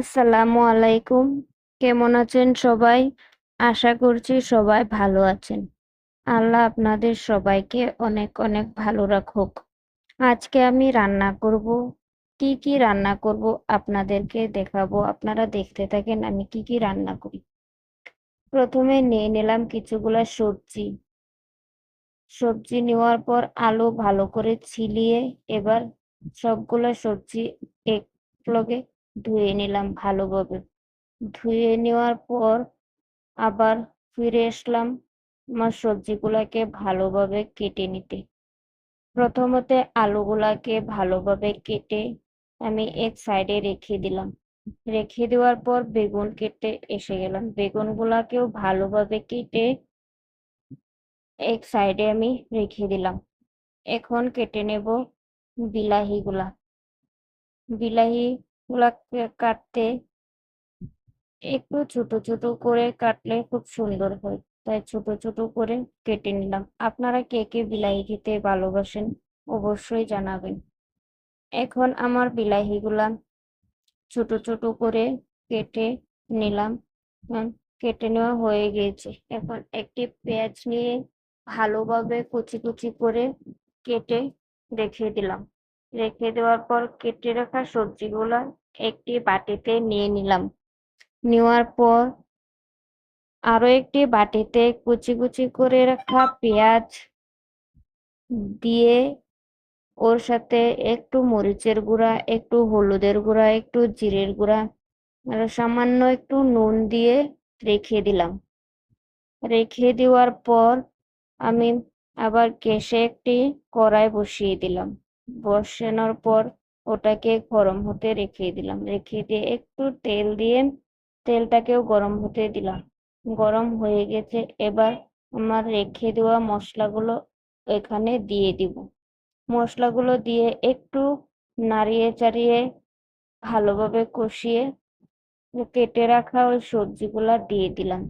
আসসালামু আলাইকুম। কেমন আছেন সবাই? আশা করছি সবাই ভালো আছেন। আল্লাহ আপনাদের সবাইকে অনেক অনেক ভালো রাখুক। আজকে আমি রান্না করব। কি কি রান্না করব আপনাদেরকে দেখাবো। আপনারা দেখতে থাকেন আমি কি কি রান্না করি। প্রথমে নিয়ে নিলাম কিছুগুলা সবজি। সবজি নেওয়ার পর আলু ভালো করে ছিলিয়ে এবার সবগুলা সবজি এক লগে ধুয়ে নিলাম ভালোভাবে। ধুয়ে নেওয়ার পর আবার ফিরে আসলাম আমার সবজিগুলাকে ভালোভাবে কেটে নিতে। প্রথমতে আলুগুলাকে ভালোভাবে কেটে আমি এক সাইডে রেখে দিলাম। রেখে দেওয়ার পর বেগুন কেটে এসে গেলাম। বেগুনগুলাকেও ভালোভাবে কেটে এক সাইডে আমি রেখে দিলাম। এখন কেটে নেব বিলাহিগুলা। বিলাহি গুলা কাটতে একটু ছোট ছোট করে কাটলে খুব সুন্দর হয়। তাই ছোট ছোট করে কেটে নিলাম। আপনারা কে কে বিলাহি খেতে ভালোবাসেন অবশ্যই জানাবেন। এখন আমার বিলাহিগুলা ছোট ছোট করে কেটে নিলাম। কেটে নেওয়া হয়ে গিয়েছে। এখন একটি পেঁয়াজ নিয়ে ভালোভাবে কুচি কুচি করে কেটে রেখে দিলাম। রেখে দেওয়ার পর কেটে রাখা সবজিগুলা একটি বাটিতে নিয়ে নিলাম। নেওয়ার পর আরও একটি বাটিতে কুচি কুচি করে রাখা পেঁয়াজ দিয়ে ওর সাথে একটু মরিচের গুঁড়া, একটু হলুদের গুঁড়া, একটু জিরের গুঁড়া, আর সামান্য একটু নুন দিয়ে রেখে দিলাম। রেখে দেওয়ার পর আমি আবার গ্যাসে একটি কড়াই বসিয়ে দিলাম। বসানোর পর ওটাকে গরম হতে রেখে দিলাম। রেখে দিয়ে একটু তেল দিয়ে তেলটাকেও গরম হতে দিলাম। গরম হয়ে গেছে। এবার আমার রেখে দেওয়া মশলাগুলো এখানে দিয়ে দিব। মশলাগুলো দিয়ে একটু নাড়িয়ে চাড়িয়ে ভালোভাবে কষিয়ে কেটে রাখা ওই সবজিগুলা দিয়ে দিলাম।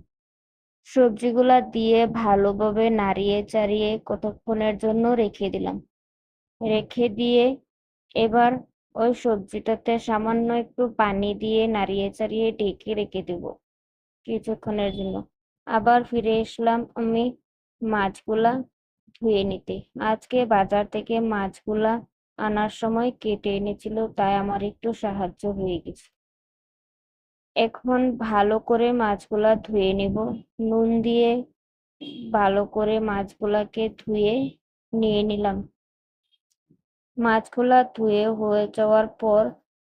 সবজিগুলা দিয়ে ভালোভাবে নাড়িয়ে চাড়িয়ে কতক্ষণের জন্য রেখে দিলাম। রেখে দিয়ে এবার ওই সবজিটাতে সামান্য একটু পানি দিয়ে নাড়িয়ে চাড়িয়ে ঢেকে রেখে দেব কিছুক্ষণের জন্য। আবার ফিরে এসলাম আমি মাছগুলা ধুয়ে নিতে। আজকে বাজার থেকে মাছগুলা আনার সময় কেটে এনেছিল, তাই আমার একটু সাহায্য হয়ে গেছে। এখন ভালো করে মাছগুলা ধুয়ে নেব। নুন দিয়ে ভালো করে মাছগুলাকে ধুয়ে নিয়ে নিলাম। মাছগুলা ধুয়ে হয়ে যাওয়ার পর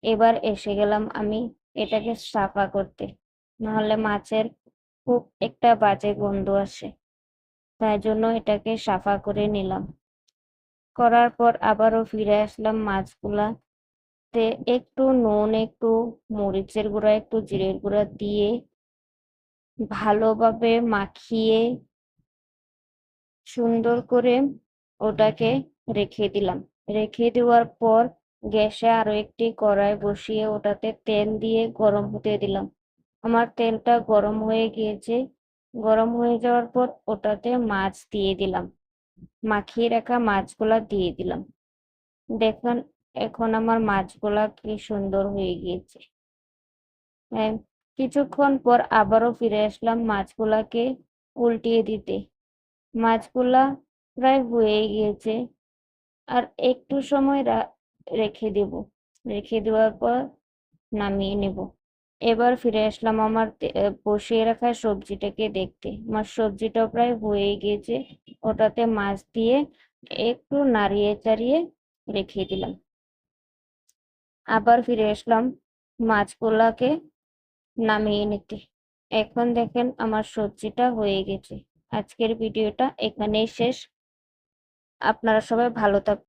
এবার এসে গেলাম আমি এটাকে সাফা করতে। নাহলে মাছের খুব একটা বাজে গন্ধ আসে। তাই জন্য এটাকে সাফা করে নিলাম। করার পর আবারও ফিরে আসলাম মাছগুলা একটু নুন, একটু মরিচের গুঁড়া, একটু জিরের গুঁড়া দিয়ে ভালোভাবে মাখিয়ে সুন্দর করে ওটাকে রেখে দিলাম। রেখে দেওয়ার পর গ্যাসে আরও একটি কড়াই বসিয়ে ওটাতে তেল দিয়ে গরম হতে দিলাম। আমার তেলটা গরম হয়ে গিয়েছে। গরম হয়ে যাওয়ার পর ওটাতে মাছ দিয়ে দিলাম। মাখিয়ে রাখা মাছগুলা দিয়ে দিলাম। দেখুন, এখন আমার মাছগুলা কি সুন্দর হয়ে গিয়েছে। কিছুক্ষণ পর আবারও ফিরে আসলাম মাছগুলাকে উল্টিয়ে দিতে। মাছগুলা প্রায় হয়ে গিয়েছে। আর একটু সময় রেখে দেব। রেখে দেওয়ার পর নামিয়ে নেব। এবার ফিরে আসলাম আমার বসিয়ে রাখা সবজিটাকে দেখতে। আমার সবজিটা প্রায় হয়ে গিয়েছে। ওটাতে মাছ দিয়ে একটু নাড়িয়ে চাড়িয়ে রেখে দিলাম। আবার ফিরে আসলাম মাছগুলাকে নামিয়ে নিতে। এখন দেখেন আমার সবজিটা হয়ে গেছে। আজকের ভিডিওটা এখানেই শেষ। আপনারা সবাই ভালো থাক